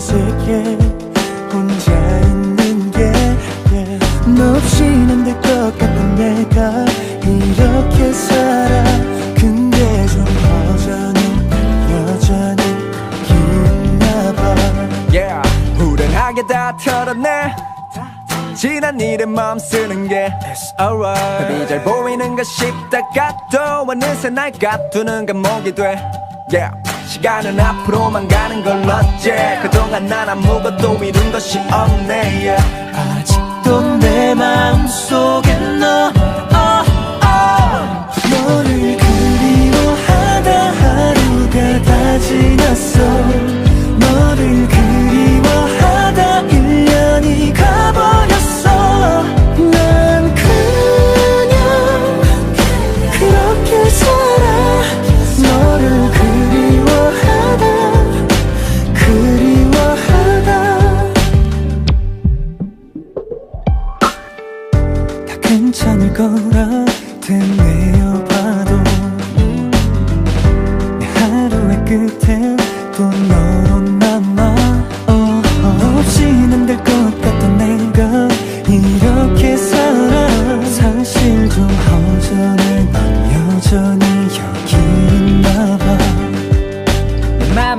어색해 혼자 있는 게너 없이는 안 될 것 같던 내가 이렇게 살아. 근데 좀 여전히 여전히 기나봐. Yeah. 후련하게 다 털어내 지난 일에 마음 쓰는 게 It's alright. 잘 보이는 가 싶다 가도 어느새 날 가두는 감목이 돼. Yeah. 시간은 앞으로만 가는 걸 어째 그동안 난 아무것도 이룬 것이 없네 yeah. 괜찮을 거라 되뇌어 봐도. 내 하루의 끝엔 또너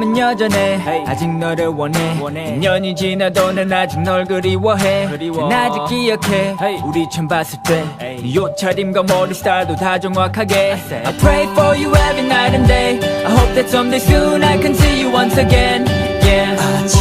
내 맘은 여전해 아직 너를 원해 년이 지나도 난 아직 널 그리워해 난 아직 기억해 우리 처음 봤을 때네 옷차림과 머리 스타일도 다 정확하게 I pray for you every night and day I hope that someday soon I can see you once again Yeah